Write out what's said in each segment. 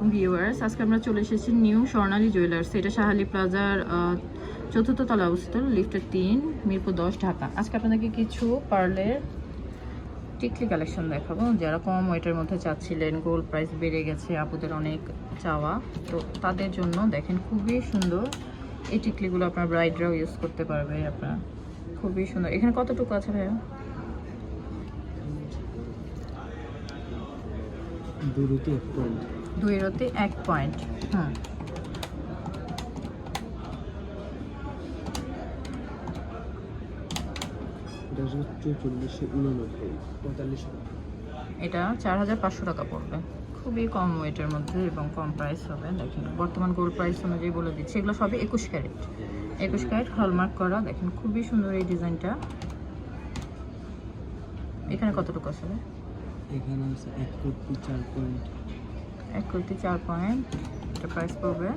আলাইকুম ভিউয়ার্স আজকে আমরা চলে এসেছি নিউ স্বর্ণালী জুয়েলার্স এটা শাহালি প্লাজার চতুর্থ তলা অবস্থিত লিফটের তিন, মিরপুর দশ, ঢাকা। আজকে আপনাদেরকে কিছু পার্লের টিকলি কালেকশন দেখাবো। যারা কম ওয়েটের মধ্যে চাচ্ছিলেন গোল্ড প্রাইস বেড়ে গেছে, আপুদের অনেক চাওয়া, তো তাদের জন্য দেখেন খুবই সুন্দর। এই টিকলিগুলো আপনার ব্রাইডরাও ইউজ করতে পারবে, আপনার খুবই সুন্দর। এখানে কতটুকু আছে ভাইয়া? পয়েন্ট দুই রতে এক পয়েন্ট। হুম। এটা চার হাজার পাঁচশো টাকা পড়বে। খুবই কম ওয়েটের মধ্যে এবং কম প্রাইস হবে। দেখেন বর্তমান গোল্ড প্রাইস অনুযায়ী বলে দিচ্ছি। এগুলো সবই একুশ ক্যারেট একুশ ক্যারেট হলমার্ক করা। দেখেন খুবই সুন্দর এই ডিজাইনটা এখানে কতটুকু রে? এখানে আছে এক কোটি চার পয়েন্ট। এক কোটি চার পয়েন্ট। এটা প্রাইস পড়বে।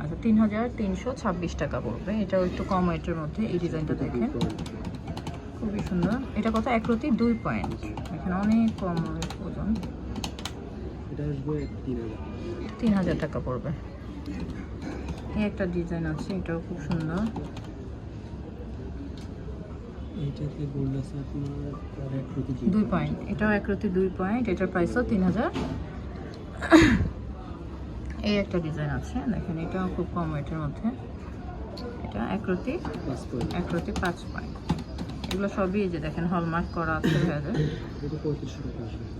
আচ্ছা তিন হাজার তিনশো ছাব্বিশ টাকা পড়বে। এটাও একটু কম ওয়েটের মধ্যে এই ডিজাইনটা দেখেন। খুবই সুন্দর। এটা কত? এক রতি দুই পয়েন্ট। এখানে অনেক কম ওজন। তিন হাজার টাকা পড়বে। একটা ডিজাইন আছে এটাও খুব সুন্দর। এইটাতে গোল্ড আছে আপনার? এক কোটি দুই পয়েন্ট এটাও এক রতি দুই পয়েন্ট এটার প্রাইসও তিন হাজার। এই একটা ডিজাইন আছে দেখেন এটাও খুব কম ওয়েটের মধ্যে। এটা এক রতি পাঁচ পয়েন্ট এক রতি পাঁচ পয়েন্ট এগুলো সবই এই যে দেখেন হলমার্ক করা আছে টাকা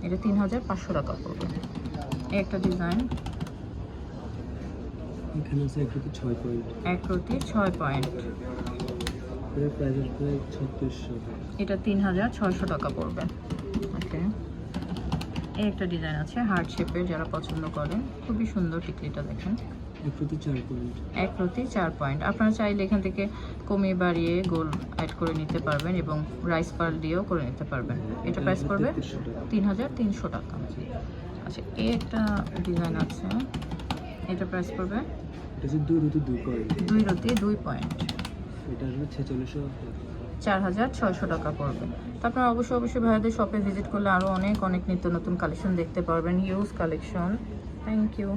এটা তিন হাজার পাঁচশো টাকা পড়বে। এই একটা ডিজাইন এখানে আছে এক কোটি ছয় পয়েন্ট এক রতি ছয় পয়েন্ট প্রাইস ছত্রিশশো এটা তিন হাজার ছয়শো টাকা পড়বে। ওকে এই একটা ডিজাইন আছে হার্ট শেপের যারা পছন্দ করেন। খুবই সুন্দর টিকলিটা দেখেন। এক কোটি চার পয়েন্ট এক প্রতি চার পয়েন্ট আপনারা চাইলে এখান থেকে কমিয়ে বাড়িয়ে গোল অ্যাড করে নিতে পারবেন এবং রাইস পার্ল দিয়েও করে নিতে পারবেন। এটা প্রাইস পড়বে তিন হাজার তিনশো টাকা। আচ্ছা এই একটা ডিজাইন আছে। এটা প্রাইস পড়বে এটা হচ্ছে দুই রুটি দুই পয়েন্ট। দুই রুটি দুই পয়েন্ট। এটা আসবে ছেচল্লিশশো চার হাজার ছয়শো টাকা পড়বে। তো আপনারা অবশ্যই অবশ্যই ভাইয়াদের শপে ভিজিট করলে আরও অনেক অনেক নিত্য নতুন কালেকশন দেখতে পারবেন। Use collection thank you